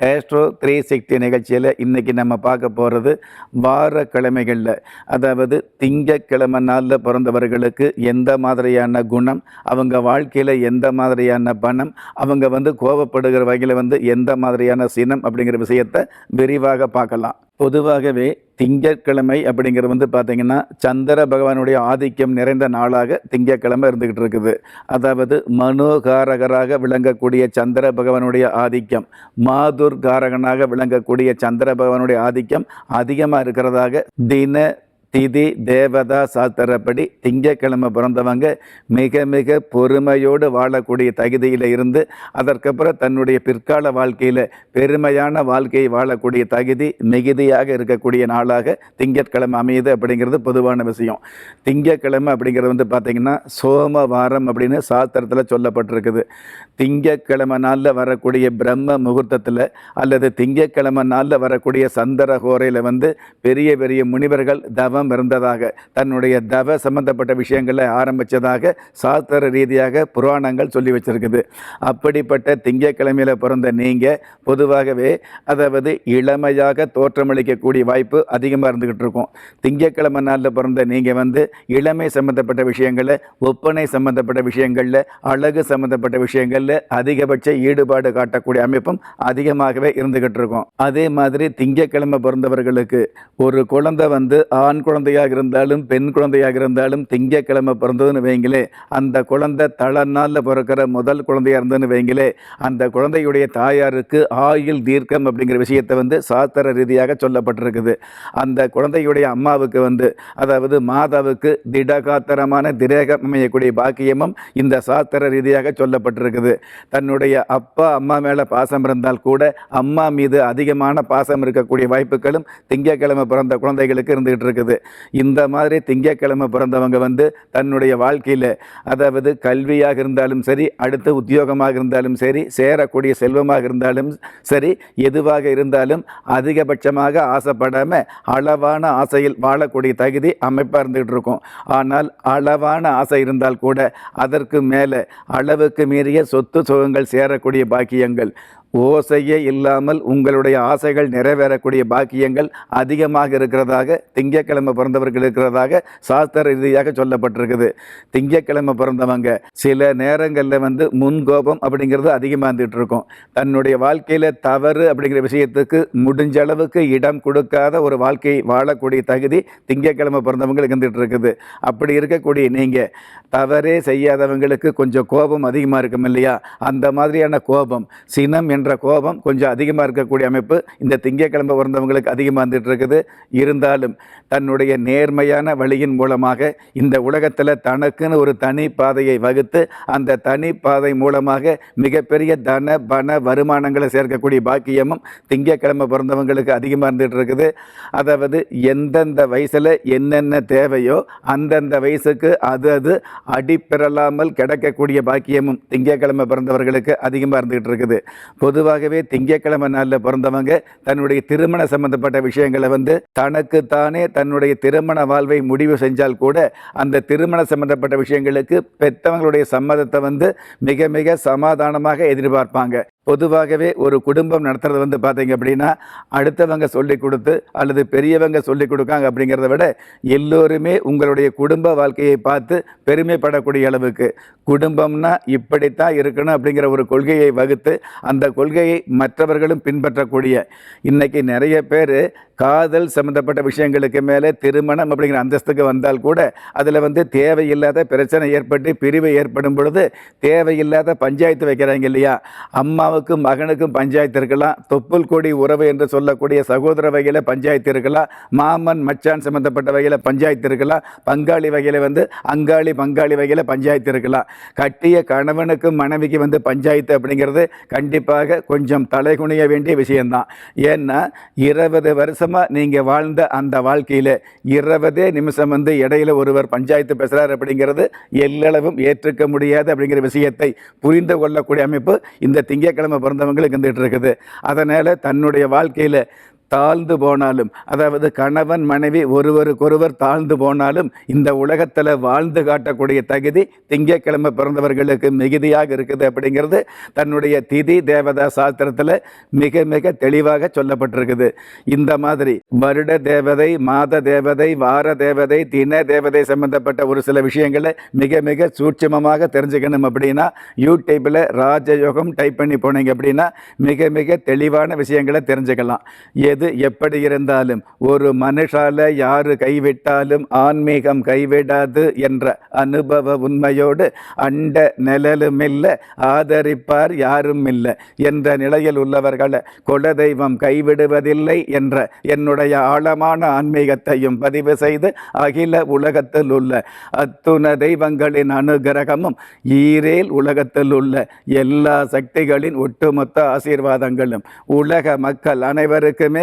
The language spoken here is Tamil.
Astro three sixty நிகழ்ச்சியில் இன்றைக்கி நம்ம பார்க்க போகிறது வார கிழமைகளில் அதாவது திங்கக்கிழமை நாளில் பிறந்தவர்களுக்கு எந்த மாதிரியான குணம் அவங்க வாழ்க்கையில் எந்த மாதிரியான பணம் அவங்க வந்து கோபப்படுகிற வகையில் வந்து எந்த மாதிரியான சினம் அப்படிங்கிற விஷயத்தை விரிவாக பார்க்கலாம். பொதுவாகவே திங்கட்கிழமை அப்படிங்கிறது வந்து பார்த்திங்கன்னா சந்திர பகவானுடைய ஆதிக்கம் நிறைந்த நாளாக திங்கட்கிழமை இருந்துக்கிட்டு இருக்குது. அதாவது மனோகாரகராக விளங்கக்கூடிய சந்திர பகவானுடைய ஆதிக்கம் மாதுர்காரகனாக விளங்கக்கூடிய சந்திர பகவானுடைய ஆதிக்கம் அதிகமாக இருக்கிறதாக தின திதி தேவதா சாஸ்திரப்படி திங்கக்கிழமை பிறந்தவங்க மிக மிக பொறுமையோடு வாழக்கூடிய தகுதியில் இருந்து அதற்கப்புறம் தன்னுடைய பிற்கால வாழ்க்கையில் பெருமையான வாழ்க்கையை வாழக்கூடிய தகுதி மிகுதியாக இருக்கக்கூடிய நாளாக திங்கட்கிழமை அமையுது அப்படிங்கிறது பொதுவான விஷயம். திங்கக்கிழமை அப்படிங்கிறது வந்து பார்த்திங்கன்னா சோமவாரம் அப்படின்னு சாஸ்திரத்தில் சொல்லப்பட்டிருக்குது. திங்கக்கிழமை நாளில் வரக்கூடிய பிரம்ம முகூர்த்தத்தில் அல்லது திங்கக்கிழமை நாளில் வரக்கூடிய சந்திர ஹோரையில் வந்து பெரிய பெரிய முனிவர்கள் தவம் இருந்ததாக தன்னுடைய தவ சம்பந்தப்பட்ட விஷயங்களை ஆரம்பித்ததாக சாஸ்திர ரீதியாக புராணங்கள் சொல்லி வச்சிருக்குது. அப்படிப்பட்ட திங்கக்கிழமையில் பிறந்த நீங்கள் பொதுவாகவே அதாவது இளமையாக தோற்றமளிக்கக்கூடிய வாய்ப்பு அதிகமாக இருந்துக்கிட்டு இருக்கும். திங்கக்கிழமை நாளில் பிறந்த நீங்கள் வந்து இளமை சம்பந்தப்பட்ட விஷயங்களில் ஒப்பனை சம்பந்தப்பட்ட விஷயங்களில் அழகு சம்பந்தப்பட்ட விஷயங்களில் அதிகபட்ச ஈடுபாடு காட்டக்கூடிய அமைப்பும் அதிகமாகவே இருந்துக்கிட்டு இருக்கும். அதே மாதிரி திங்கக்கிழமை பிறந்தவர்களுக்கு ஒரு குழந்தை வந்து ஆண் குழந்தையாக இருந்தாலும் பெண் குழந்தையாக இருந்தாலும் திங்கக்கிழமை பிறந்ததுன்னு வைங்களே அந்த குழந்தை தளநாளில் பிறக்கிற முதல் குழந்தையாக இருந்ததுன்னு வைங்களே அந்த குழந்தையுடைய தாயாருக்கு ஆயுள் தீர்க்கம் அப்படிங்கிற விஷயத்தை வந்து சாஸ்திர ரீதியாக சொல்லப்பட்டிருக்குது. அந்த குழந்தையுடைய அம்மாவுக்கு வந்து அதாவது மாதாவுக்கு திடகாத்தரமான திரேகம் அமையக்கூடிய பாக்கியமும் இந்த சாஸ்திர ரீதியாக சொல்லப்பட்டிருக்குது. தன்னுடைய அப்பா அம்மா மேலே பாசம் இருந்தால் கூட அம்மா மீது அதிகமான பாசம் இருக்கக்கூடிய வாய்ப்புகளும் திங்கக்கிழமை பிறந்த குழந்தைகளுக்கு இருந்துகிட்டு இருக்குது. இந்த மாதிரி திங்கக்கிழமை பிறந்தவங்க வந்து தன்னுடைய வாழ்க்கையில் அதாவது கல்வியாக இருந்தாலும் சரி அடுத்து உத்தியோகமாக இருந்தாலும் சரி சேரக்கூடிய செல்வமாக இருந்தாலும் சரி எதுவாக இருந்தாலும் அதிகபட்சமாக ஆசைப்படாமல் அளவான ஆசையில் வாழக்கூடிய தகுதி அமைப்பாக இருந்துகிட்டு இருக்கும். ஆனால் அளவான ஆசை இருந்தால் கூட அதற்கு மேலே அளவுக்கு மீறிய சொத்து சுகங்கள் சேரக்கூடிய பாக்கியங்கள் ஓசையே இல்லாமல் உங்களுடைய ஆசைகள் நிறைவேறக்கூடிய பாக்கியங்கள் அதிகமாக இருக்கிறதாக திங்கக்கிழமை பிறந்தவர்கள் இருக்கிறதாக சாஸ்திர ரீதியாக சொல்லப்பட்டிருக்குது. திங்கக்கிழமை பிறந்தவங்க சில நேரங்களில் வந்து முன்கோபம் அப்படிங்கிறது அதிகமாக இருந்துகிட்டு இருக்கும். தன்னுடைய வாழ்க்கையில் தவறு அப்படிங்கிற விஷயத்துக்கு முடிஞ்ச அளவுக்கு இடம் கொடுக்காத ஒரு வாழ்க்கை வாழக்கூடிய தகுதி திங்கக்கிழமை பிறந்தவங்களுக்கு இருந்துகிட்டு இருக்குது. அப்படி இருக்கக்கூடிய நீங்கள் தவறே செய்யாதவங்களுக்கு கொஞ்சம் கோபம் அதிகமாக இருக்கும் இல்லையா? அந்த மாதிரியான கோபம் சினம் என்ற கோபம் கொஞ்சம் அதிகமாக இருக்கக்கூடிய அமைப்பு. இந்த திங்கக்கிழமை பிறந்தவங்களுக்கு அதிகமாக இருந்துகிட்டு இருக்குது. இருந்தாலும் தன்னுடைய நேர்மையான வழியின் மூலமாக இந்த உலகத்தில் தனக்குன்னு ஒரு தனி பாதையை வகுத்து அந்த தனி பாதை மூலமாக மிகப்பெரிய தன பண வருமானங்களை சேர்க்கக்கூடிய பாக்கியமும் திங்கக்கிழமை பிறந்தவங்களுக்கு அதிகமாக இருந்துகிட்டு இருக்குது. அதாவது எந்தெந்த வயசில் என்னென்ன தேவையோ அந்தந்த வயசுக்கு அது அது அடிப்பிறலாமல் கிடைக்கக்கூடிய பாக்கியமும் திங்கக்கிழமை பிறந்தவர்களுக்கு அதிகமாக இருந்துகிட்டு இருக்குது. பொதுவாகவே திங்கக்கிழமை நாளில் பிறந்தவங்க தன்னுடைய திருமண சம்பந்தப்பட்ட விஷயங்களை வந்து தனக்குத்தானே தன்னுடைய திருமண வாழ்வை முடிவு செஞ்சால் கூட அந்த திருமண சம்பந்தப்பட்ட விஷயங்களுக்கு பெற்றவங்களுடைய சம்மதத்தை வந்து மிக மிக சமாதானமாக எதிர்பார்ப்பாங்க. பொதுவாகவே ஒரு குடும்பம் நடத்துறது வந்து பார்த்தீங்க அப்படின்னா அடுத்தவங்க சொல்லி கொடுத்து அல்லது பெரியவங்க சொல்லி கொடுக்காங்க அப்படிங்கிறத விட எல்லோருமே உங்களுடைய குடும்ப வாழ்க்கையை பார்த்து பெருமைப்படக்கூடிய அளவுக்கு. குடும்பம்னா இப்படித்தான் இருக்கணும் அப்படிங்கிற ஒரு கொள்கையை வகுத்து அந்த கொள்கையை மற்றவர்களும் பின்பற்றக்கூடிய. இன்றைக்கி நிறைய பேர் காதல் சம்மந்தப்பட்ட விஷயங்களுக்கு மேலே திருமணம் அப்படிங்கிற அந்தஸ்துக்கு வந்தால் கூட அதில் வந்து தேவையில்லாத பிரச்சனை ஏற்பட்டு பிரிவு ஏற்படும் பொழுது தேவையில்லாத பஞ்சாயத்து வைக்கிறாங்க இல்லையா? அம்மாவை அம்மாவுக்கும் மகனுக்கும் பஞ்சாயத்து இருக்கலாம். தொப்புள் கொடி உறவு என்று சொல்லக்கூடிய சகோதர வகையில் பஞ்சாயத்து இருக்கலாம். மாமன் மச்சான் சம்பந்தப்பட்ட வகையில் பஞ்சாயத்து இருக்கலாம். பங்காளி வகையில் வந்து அங்காளி பங்காளி வகையில் பஞ்சாயத்து இருக்கலாம். கட்டிய கணவனுக்கும் மனைவிக்கு வந்து பஞ்சாயத்து அப்படிங்கிறது கண்டிப்பாக கொஞ்சம் தலைகுனிய வேண்டிய விஷயம்தான். ஏன்னா இருபது வருஷமாக நீங்கள் வாழ்ந்த அந்த வாழ்க்கையில் இருபதே நிமிஷம் வந்து இடையில ஒருவர் பஞ்சாயத்து பேசுகிறார் அப்படிங்கிறது எல்லளவும் ஏற்றுக்க முடியாது அப்படிங்கிற விஷயத்தை புரிந்து கொள்ளக்கூடிய அமைப்பு இந்த திங்கக்கிழமை திங்கட்கிழமை பிறந்தவங்களுக்கு இருந்துகிட்டு இருக்குது. அதனால் தன்னுடைய வாழ்க்கையில் தாழ்ந்து போனாலும் அதாவது கணவன் மனைவி ஒருவருக்கொருவர் தாழ்ந்து போனாலும் இந்த உலகத்தில் வாழ்ந்து காட்டக்கூடிய தகுதி திங்கட்கிழமை பிறந்தவர்களுக்கு மிகுதியாக இருக்குது அப்படிங்கிறது தன்னுடைய திதி தேவதா சாஸ்திரத்தில் மிக மிக தெளிவாக சொல்லப்பட்டிருக்குது. இந்த மாதிரி வருட தேவதை மாத தேவதை வார தேவதை தின தேவதை சம்பந்தப்பட்ட ஒரு சில விஷயங்களை மிக மிக சூட்சமமாக தெரிஞ்சுக்கணும் அப்படின்னா யூடியூப்பில் ராஜயோகம் டைப் பண்ணி போனீங்க அப்படின்னா மிக மிக தெளிவான விஷயங்களை தெரிஞ்சுக்கலாம். எது எப்படி இருந்தாலும் ஒரு மனுஷால யாரு கைவிட்டாலும் ஆன்மீகம் கைவிடாது என்ற அனுபவ உண்மையோடு அண்ட நிழலும் இல்லை ஆதரிப்பார் யாரும் இல்லை என்ற நிலையில் உள்ளவர்களை குலதெய்வம் கைவிடுவதில்லை என்ற என்னுடைய ஆழமான ஆன்மீகத்தையும் பதிவு செய்து அகில உலகத்தில் உள்ள அத்துண தெய்வங்களின் அனுகிரகமும் ஈரேல் உலகத்தில் உள்ள எல்லா சக்திகளின் ஒட்டுமொத்த ஆசீர்வாதங்களும் உலக மக்கள் அனைவருக்குமே